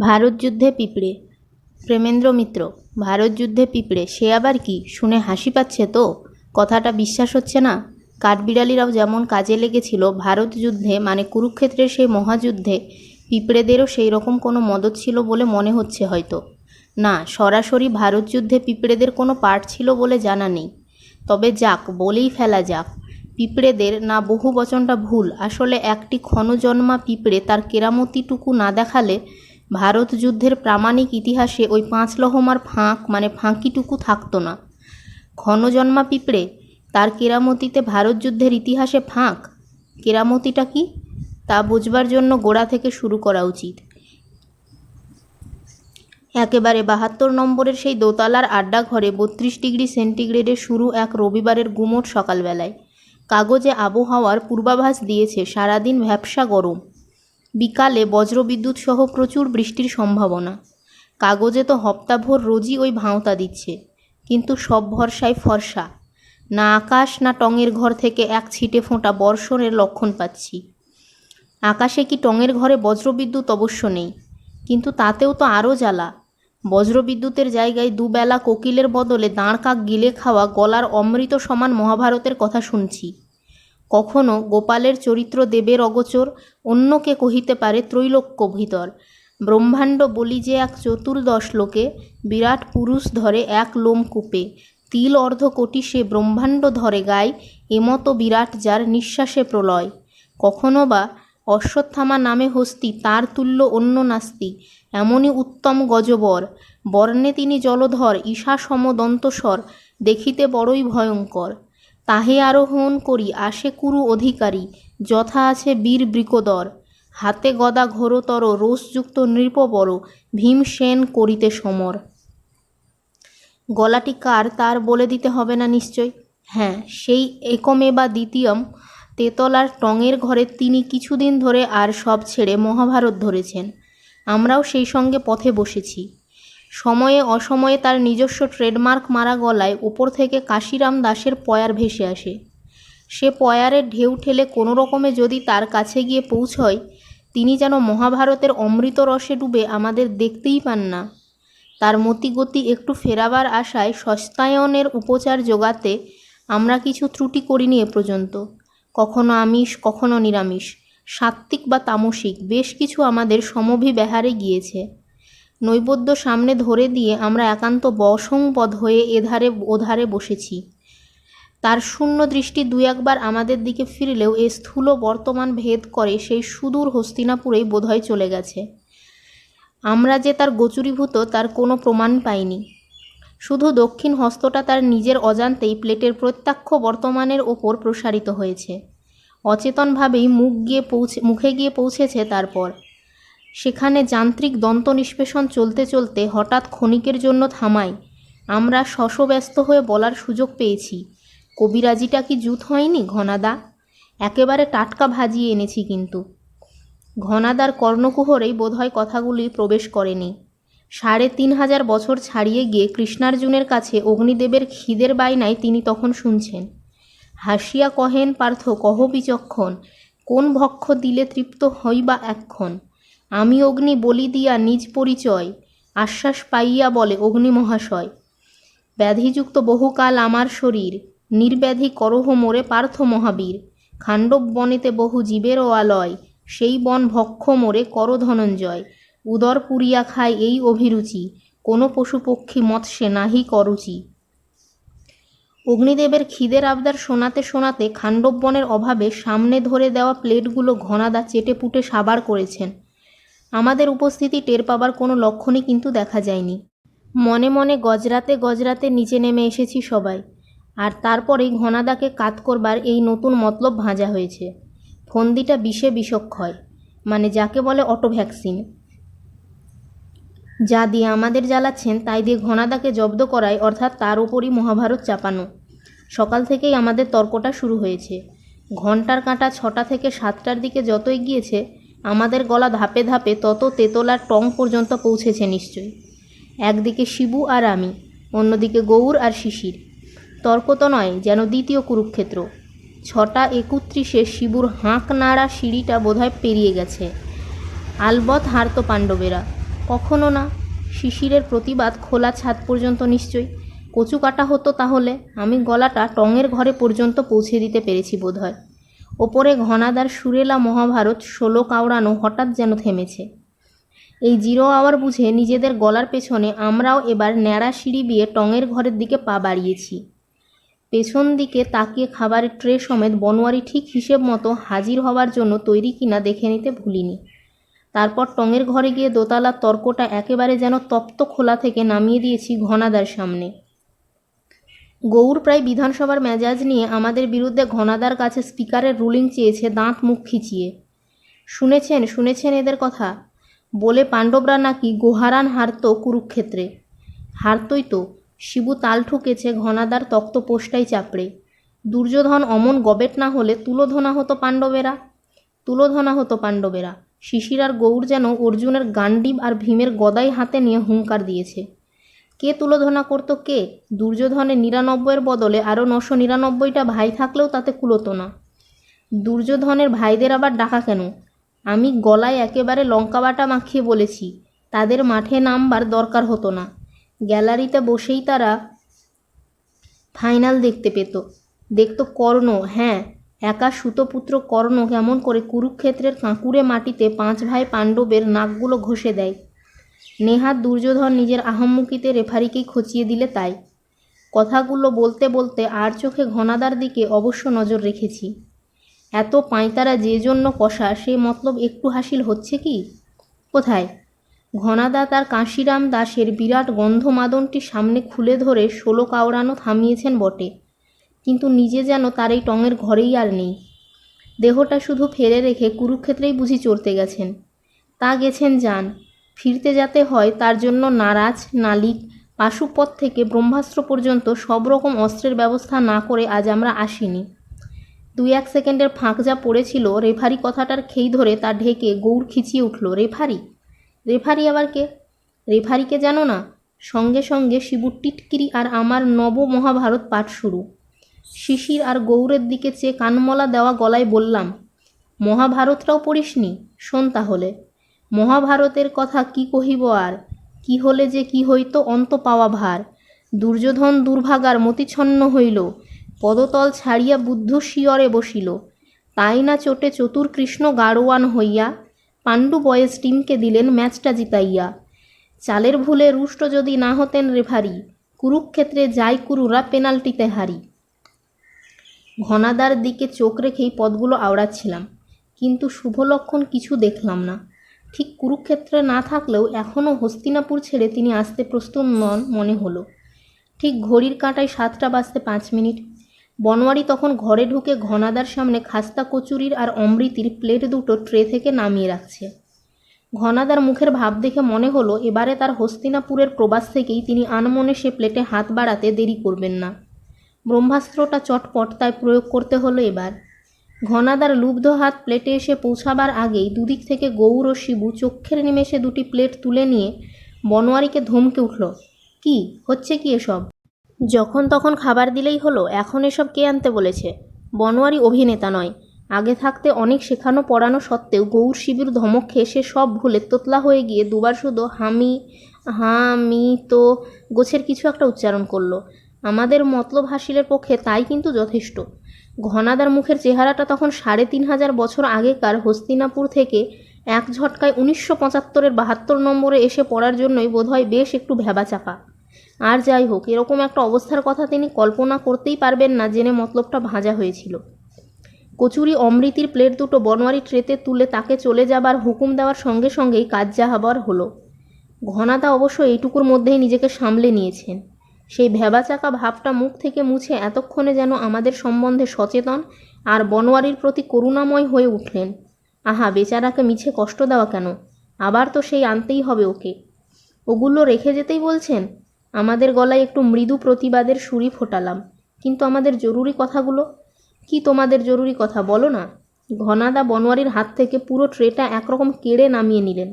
ভারত যুদ্ধে পিঁপড়ে। প্রেমেন্দ্র মিত্র, ভারত যুদ্ধে পিঁপড়ে, সে আবার কি? শুনে হাসি পাচ্ছে তো? কথাটা বিশ্বাস হচ্ছে না? কাঠবিড়ালিরাও যেমন কাজে লেগেছিল ভারত যুদ্ধে মানে কুরুক্ষেত্রের সেই মহাযুদ্ধে, পিঁপড়েদেরও সেই রকম কোনো মদত ছিল বলে মনে হচ্ছে হয়তো। না, সরাসরি ভারত যুদ্ধে পিঁপড়েদের কোনো পার্ট ছিল বলে জানা নেই। তবে যাক, বলেই ফেলা যাক। পিঁপড়েদের না বহু বচনটা ভুল। আসলে একটি ক্ষণজন্মা পিঁপড়ে তার কেরামতিটুকু না দেখালে ভারত যুদ্ধের প্রামাণিক ইতিহাসে ওই পাঁচ লহমার ফাঁক মানে ফাঁকিটুকু থাকতো না। ক্ষণজন্মা পিঁপড়ে, তার কেরামতিতে ভারত যুদ্ধের ইতিহাসে ফাঁক? কেরামতিটা কি? তা বুঝবার জন্য গোড়া থেকে শুরু করা উচিত। একেবারে বাহাত্তর নম্বরের সেই দোতলার আড্ডা ঘরে বত্রিশ ডিগ্রি সেন্টিগ্রেডে শুরু এক রবিবারের গুমোট সকালবেলায়। কাগজে আবহাওয়ার পূর্বাভাস দিয়েছে, সারাদিন ভ্যাপসা গরম। বিকালে বজ্রবিদ্যুৎ সহ প্রচুর বৃষ্টির সম্ভাবনা। কাগজে তো হপ্তাভর রোজই ওই ভাঁওতা দিচ্ছে, কিন্তু সব ভরসায় ফর্সা। না আকাশ, না টঙের ঘর থেকে এক ছিটে ফোঁটা বর্ষণের লক্ষণ পাচ্ছি। আকাশে কি টঙের ঘরে বজ্রবিদ্যুৎ অবশ্য নেই, কিন্তু তাতেও তো আরও জ্বালা। বজ্রবিদ্যুতের জায়গায় দুবেলা কোকিলের বদলে দাঁড় কাক গিলে খাওয়া গলার অমৃত সমান মহাভারতের কথা শুনছি। কখনো গোপালের চরিত্র দেবের অগোচর, অন্যকে কহিতে পারে ত্রৈলোক্য ভিতর ব্রহ্মাণ্ড বলি যে এক চতুর্দশ লোকে বিরাট পুরুষ ধরে এক লোম কূপে। তিল অর্ধ কোটি সে ব্রহ্মাণ্ড ধরে গায়, এমতো বিরাট যার নিঃশ্বাসে প্রলয়। কখনো বা অশ্বত্থামা নামে হস্তি, তার তুল্য অন্য নাস্তি, এমনই উত্তম গজবর। বর্ণে তিনি জলধর ঈশা সম দন্তস্বর দেখিতে বড়ই ভয়ঙ্কর। তাহে আরোহণ করি আসে কুরু অধিকারী, যথা আছে বীর বৃকদর। হাতে গদা ঘোরতর রোষযুক্ত নৃপবর ভীমসেন করিতে সমর। গলাটি কার, তার বলে দিতে হবে না নিশ্চয়? হ্যাঁ সেই একমে বা দ্বিতীয়ম, তেতলার টঙের ঘরে তিনি কিছুদিন ধরে আর সব ছেড়ে মহাভারত ধরেছেন। আমরাও সেই সঙ্গে পথে বসেছি। সময়ে অসময়ে তার নিজস্ব ট্রেডমার্ক মারা গলায় ওপর থেকে কাশিরাম দাসের পয়ার ভেসে আসে। সে পয়ারের ঢেউ ঠেলে কোনো রকমে যদি তার কাছে গিয়ে পৌঁছয়, তিনি যেন মহাভারতের অমৃত রসে ডুবে আমাদের দেখতেই পান না। তার মতিগতি একটু ফেরাবার আশায় সস্তায়নের উপচার জোগাতে আমরা কিছু ত্রুটি করিনি এ পর্যন্ত। কখনো আমিষ, কখনো নিরামিষ, সাত্ত্বিক বা তামসিক, বেশ কিছু আমাদের সমভিব্যাহারে গিয়েছে। নৈবেদ্য সামনে ধরে দিয়ে আমরা একান্ত বসংপদ হয়ে এধারে ওধারে বসেছি। তার শূন্য দৃষ্টি দু একবার আমাদের দিকে ফিরলেও এ স্থূল বর্তমান ভেদ করে সেই সুদূর হস্তিনাপুরেই বোধহয় চলে গেছে। আমরা যে তার গোচরীভূত, তার কোনো প্রমাণ পাইনি। শুধু দক্ষিণ হস্তটা তার নিজের অজান্তেই প্লেটের প্রত্যক্ষ বর্তমানের ওপর প্রসারিত হয়েছে। অচেতনভাবেই মুখ গিয়ে পৌঁছে, মুখে গিয়ে পৌঁছেছে তারপর। সেখানে যান্ত্রিক দন্ত নিষ্পেষণ চলতে চলতে হঠাৎ ক্ষণিকের জন্য থামায়। আমরা শশব্যস্ত হয়ে বলার সুযোগ পেয়েছি। কবিরাজিটা কি জুত হয়নি, ঘনাদা? একেবারে টাটকা ভাজিয়ে এনেছি কিন্তু। ঘনাদার কর্ণকুহরেই বোধহয় কথাগুলি প্রবেশ করেনি। সাড়ে তিন হাজার বছর ছাড়িয়ে গিয়ে কৃষ্ণার্জুনের কাছে অগ্নিদেবের খিদের বায়নায় তিনি তখন শুনছেন। হাসিয়া কহেন, পার্থ, কহ বিচক্ষণ, কোন ভক্ষ দিলে তৃপ্ত হইবা এক্ষণ আমি অগ্নি বলি দিয়া নিজ পরিচয়, আশ্বাস পাইয়া বলে অগ্নি মহাশয়, ব্যাধিযুক্ত বহুকাল আমার শরীর, নির্ব্যাধি করহ মোরে পার্থ মহাবীর, খাণ্ডব বনেতে বহু জীবেরও আলয়, সেই বন ভক্ষ মোরে কর ধনঞ্জয়, উদর পুরিয়া খায় এই অভিরুচি, কোনো পশু পক্ষী মৎস্যে নাহি করুচি। অগ্নিদেবের খিদের আবদার শোনাতে শোনাতে খাণ্ডব বনের অভাবে সামনে ধরে দেওয়া প্লেটগুলো ঘনাদা চেটে পুটে সাবার করেছেন। আমাদের উপস্থিতি টের পাবার কোনো লক্ষণই কিন্তু দেখা যায়নি। মনে মনে গজরাতে গজরাতে নিচে নেমে এসেছি সবাই, আর তারপরেই ঘনাদাকে কাত করবার এই নতুন মতলব ভাঁজা হয়েছে। ফন্দিটা বিষে বিষক্ষয় মানে যাকে বলে অটো ভ্যাকসিন যা দিয়ে আমাদের জ্বালাচ্ছেন, তাই দিয়ে ঘনাদাকে জব্দ করায় অর্থাৎ তার ওপরই মহাভারত চাপানো। সকাল থেকেই আমাদের তর্কটা শুরু হয়েছে। ঘণ্টার কাঁটা ছটা থেকে সাতটার দিকে যত এগিয়েছে আমাদের গলা ধাপে ধাপে তত তেতলার টং পর্যন্ত পৌঁছেছে নিশ্চয়ই একদিকে শিবু আর আমি, অন্যদিকে গৌর আর শিশির। তর্ক তো নয় যেন দ্বিতীয় কুরুক্ষেত্র। ছটা একত্রিশে শিবুর হাঁক নাড়া সিঁড়িটা বোধহয় পেরিয়ে গেছে। আলবৎ হারতো পাণ্ডবেরা। কখনো না। শিশিরের প্রতিবাদ খোলা ছাদ পর্যন্ত নিশ্চয়ই কচু কাটা হতো তাহলে। আমি গলাটা টঙের ঘরে পর্যন্ত পৌঁছে দিতে পেরেছি বোধহয়। ওপরে ঘনাদার সুরেলা মহাভারত ষোলো কাউড়ানো হঠাৎ যেন থেমেছে। এই জিরো আওয়ার বুঝে নিজেদের গলার পেছনে আমরাও এবার ন্যাড়া সিঁড়ি বিয়ে টঙের ঘরের দিকে পা বাড়িয়েছি। পেছন দিকে তাকিয়ে খাবারের ট্রে সমেত বনোয়ারি ঠিক হিসেব মতো হাজির হওয়ার জন্য তৈরি কিনা দেখে নিতে ভুলিনি। তারপর টঙের ঘরে গিয়ে দোতলার তর্কটা একেবারে যেন তপ্ত খোলা থেকে নামিয়ে দিয়েছি ঘনাদার সামনে। গৌর প্রায় বিধানসভার মেজাজ নিয়ে আমাদের বিরুদ্ধে ঘনাদার কাছে স্পিকারের রুলিং চেয়েছে, দাঁত মুখ খিচিয়ে। শুনেছেন শুনেছেন এদের কথা? বলে পাণ্ডবরা নাকি গোহারান হারতো কুরুক্ষেত্রে। হারতই তো, শিবু তাল ঠুকেছে ঘনাদার তক্ত পোষ্টাই চাপড়ে। দুর্যোধন অমন গবেট না হলে তুলোধনা হতো পাণ্ডবেরা? তুলোধনা হতো পাণ্ডবেরা। শিশির আর গৌর যেন অর্জুনের গান্ডিব আর ভীমের গদাই হাতে নিয়ে হুঙ্কার দিয়েছে। কে তুলোধনা করতো কে? দুর্যোধনের নিরানব্বইয়ের বদলে আরও নশো নিরানব্বইটা ভাই থাকলেও তাতে কুলোতো না। দুর্যোধনের ভাইদের আবার ডাকা কেন? আমি গলায় একেবারে লঙ্কা বাটা মাখিয়ে বলেছি, তাদের মাঠে নামবার দরকার হতো না। গ্যালারিতে বসেই তারা ফাইনাল দেখতে পেত। দেখতো কর্ণ হ্যাঁ একা সুতপুত্র কর্ণ কেমন করে কুরুক্ষেত্রের কাঁকুড়ে মাটিতে পাঁচ ভাই পাণ্ডবের নাকগুলো ঘষে দেয়। নেহাত দুর্যোধন নিজের আহম্মুকিতে রেফারিকেই খচিয়ে দিলে তাই। কথাগুলো বলতে বলতে আর চোখে ঘনাদার দিকে অবশ্য নজর রেখেছি। এত পাঁয়তারা যে জন্য কষা, সে মতলব একটু হাসিল হচ্ছে কি? কোথায়? ঘনাদা তার কাশিরাম দাসের বিরাট গন্ধমাদনটি সামনে খুলে ধরে ষোলো কাওড়ানো থামিয়েছেন বটে, কিন্তু নিজে যেন তার এই টঙের ঘরেই আর নেই। দেহটা শুধু ফেলে রেখে কুরুক্ষেত্রেই বুঝি চড়তে গেছেন। তা গেছেন যান। ফিরতে যাতে হয়, তার জন্য নারাজ, নালিক, পাশুপথ থেকে ব্রহ্মাস্ত্র পর্যন্ত সব রকম অস্ত্রের ব্যবস্থা না করে আজ আমরা আসিনি। দুই এক সেকেন্ডের ফাঁক যা পড়েছিল, রেফারি কথাটার খেই ধরে তা ঢেকে গৌর খিচিয়ে উঠল, রেফারি? রেফারি আবার কে? রেফারিকে জানো না? সঙ্গে সঙ্গে শিবুর টিটকিরি আর আমার নব মহাভারত পাঠ শুরু। শিশির আর গৌরের দিকে চেয়ে কানমলা দেওয়া গলায় বললাম মহাভারতটাও পড়িসনি? শোন তাহলে। মহাভারতের কথা কি কহিব আর? কি হলে যে কি হইত অন্ত পাওয়া ভার? দুর্যোধন দুর্ভাগার মতিছন্ন হইল, পদতল ছাড়িয়া বুদ্ধ শিয়রে বসিল। তাই না চোটে চতুর কৃষ্ণ গাড়োয়ান হইয়া, পাণ্ডু বয়েস টিমকে দিলেন ম্যাচটা জিতাইয়া। চালের ভুলে রুষ্ট যদি না হতেন রেফারি কুরুক্ষেত্রে যাই কুরুরা পেনাল্টিতে হারি। ঘনাদার দিকে চোখ রেখেই পদগুলো আওড়াচ্ছিলাম, কিন্তু শুভলক্ষণ কিছু দেখলাম না। ঠিক কুরুক্ষেত্রে না থাকলেও এখনও হস্তিনাপুর ছেড়ে তিনি আসতে প্রস্তুত নন মনে হলো। ঠিক ঘড়ির কাঁটায় সাতটা বাজতে পাঁচ মিনিট। বনোয়ারি তখন ঘরে ঢুকে ঘনাদার সামনে খাস্তা কচুরির আর অমৃতির প্লেট দুটো ট্রে থেকে নামিয়ে রাখছে। ঘনাদার মুখের ভাব দেখে মনে হলো এবারে তার হস্তিনাপুরের প্রবাস থেকেই তিনি আনমনে সে প্লেটে হাত বাড়াতে দেরি করবেন না। ব্রহ্মাস্ত্রটা চটপট তাই প্রয়োগ করতে হলো এবার। ঘনাদার লুব্ধ হাত প্লেটে এসে পৌঁছাবার আগেই দুদিক থেকে গৌর ও শিবু চক্ষের নিমেষে দুটি প্লেট তুলে নিয়ে বনোয়ারিকে ধমকে উঠল, কি? হচ্ছে কি এসব? যখন তখন খাবার দিলেই হলো, এখন এসব কে আনতে বলেছে? বনোয়ারি অভিনেতা নয়। আগে থাকতে অনেক শেখানো পড়ানো সত্ত্বেও গৌর শিবির ধমক খেয়ে সে সব ভুলে তোতলা হয়ে গিয়ে দুবার শুধু হামি হামি তো গোছের কিছু একটা উচ্চারণ করল। আমাদের মতলব হাসিলের পক্ষে তাই কিন্তু যথেষ্ট। ঘনাদার মুখের চেহারাটা তখন সাড়ে তিন হাজার বছর আগেকার হস্তিনাপুর থেকে এক ঝটকায় উনিশশো পঁচাত্তরের বাহাত্তর নম্বরে এসে পড়ার জন্যই বোধহয় বেশ একটু ভেবাচাপা। আর যাই হোক, এরকম একটা অবস্থার কথা তিনি কল্পনা করতেই পারবেন না জেনে মতলবটা ভাজা হয়েছিল। কচুরি অমৃতির প্লেট দুটো বনোয়ারি ট্রেতে তুলে তাকে চলে যাবার হুকুম দেওয়ার সঙ্গে সঙ্গেই কাজ যাহাবার হলো। ঘনাদা অবশ্য এইটুকুর মধ্যেই নিজেকে সামলে নিয়েছেন। সেই ভেবাচাকা ভাবটা মুখ থেকে মুছে এতক্ষণে যেন আমাদের সম্বন্ধে সচেতন আর বনোয়ারির প্রতি করুণাময় হয়ে উঠলেন। আহা, বেচারাকে মিছে কষ্ট দেওয়া কেন? আবার তো সেই আনতেই হবে ওকে। ওগুলো রেখে যেতেই বলছেন? আমাদের গলায় একটু মৃদু প্রতিবাদের সুরি ফোটালাম। কিন্তু আমাদের জরুরি কথাগুলো? কি তোমাদের জরুরি কথা বলো না? ঘনাদা বনোয়ারির হাত থেকে পুরো ট্রেটা একরকম কেড়ে নামিয়ে নিলেন।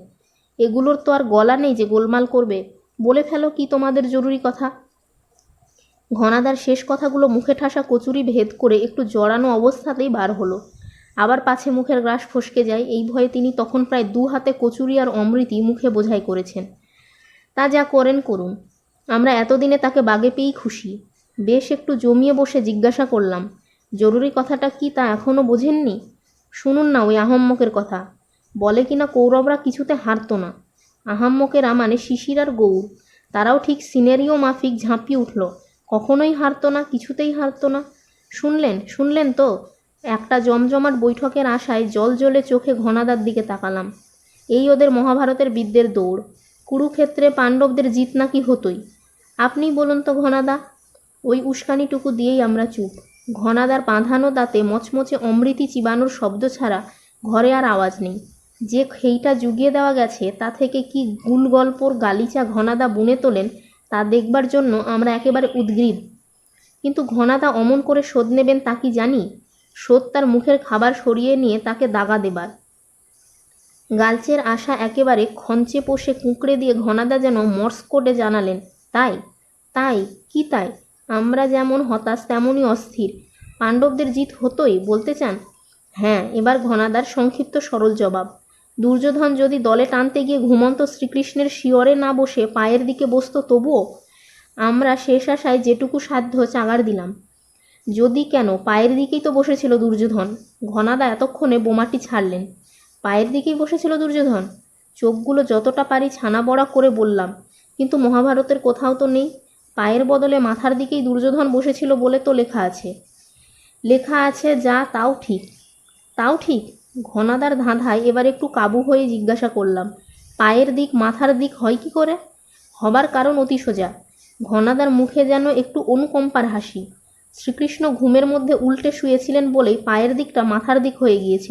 এগুলোর তো আর গলা নেই যে গোলমাল করবে। বলে ফেলো কি তোমাদের জরুরি কথা? ঘনাদার শেষ কথাগুলো মুখে ঠাসা কচুরি ভেদ করে একটু জড়ানো অবস্থাতেই বার হলো। আবার পাছে মুখের গ্রাস ফসকে যায়, এই ভয়ে তিনি তখন প্রায় দু হাতে কচুরি আর অমৃতি মুখে বোঝাই করেছেন। তা যা করেন করুন। আমরা এতদিনে তাকে বাগে পেয়েই খুশি। বেশ একটু জমিয়ে বসে জিজ্ঞাসা করলাম, জরুরি কথাটা কি তা এখনও বোঝেননি? শুনুন না ওই আহম্মকের কথা। বলে কিনা কৌরবরা কিছুতে হারতো না। আহাম্মকেরা মানে শিশির আর গৌর, তারাও ঠিক সিনেরিও মাফিক ঝাঁপিয়ে উঠল। কখনোই হারতো না, কিছুতেই হারতো না। শুনলেন শুনলেন তো? একটা জমজমাট বৈঠকের আশায় জল জ্বলে চোখে ঘনাদার দিকে তাকালাম। এই ওদের মহাভারতের বিদ্যের দৌড়। কুরুক্ষেত্রে পাণ্ডবদের জিত নাকি হতোই। আপনি বলুন তো ঘনাদা, ওই উস্কানিটুকু দিয়েই আমরা চুপ। ঘনাদার বাঁধানো দাঁতে মচমচে অমৃতি চিবানোর শব্দ ছাড়া ঘরে আর আওয়াজ নেই। যে খেইটা জুগিয়ে দেওয়া গেছে, তা থেকে কি গুল গল্পর গালিচা ঘনাদা বুনে তোলেন তা দেখবার জন্য আমরা একেবারে উদ্গ্রীব। কিন্তু ঘনাদা অমন করে শোধ নেবেন তা কি জানি? শোধ তার মুখের খাবার সরিয়ে নিয়ে তাকে দাগা দেবার। গালচের আশা একেবারে খঞ্চে পোষে কুঁকড়ে দিয়ে ঘনাদা যেন মর্স কোডে জানালেন, তাই? তাই? কি তাই? আমরা যেমন হতাশ, তেমনই অস্থির। পাণ্ডবদের জিত হতোই, বলতে চান? হ্যাঁ এবার ঘনাদার সংক্ষিপ্ত সরল জবাব। দুর্যোধন যদি দলে টানতে গিয়ে ঘুমন্ত শ্রীকৃষ্ণের শিয়রে না বসে পায়ের দিকে বসতো তবুও আমরা শেষ আশায় যেটুকু সাধ্য চাগার দিলাম। যদি কেন? পায়ের দিকেই তো বসেছিল দুর্যোধন। ঘনাদা এতক্ষণে বোমাটি ছাড়লেন। পায়ের দিকেই বসেছিল দুর্যোধন? চোখগুলো যতটা পারি ছানা বড়া করে বললাম, কিন্তু মহাভারতের কোথাও তো নেই। পায়ের বদলে মাথার দিকেই দুর্যোধন বসেছিল বলে তো লেখা আছে। লেখা আছে যা তাও ঠিক। তাও ঠিক? ঘনাদার ধাঁধায় এবার একটু কাবু হয়ে জিজ্ঞাসা করলাম, পায়ের দিক মাথার দিক হয় কি করে? হবার কারণ অতি সোজা, ঘনাদার মুখে যেন একটু অনুকম্পার হাসি। শ্রীকৃষ্ণ ঘুমের মধ্যে উল্টে শুয়েছিলেন বলেই পায়ের দিকটা মাথার দিক হয়ে গিয়েছিল।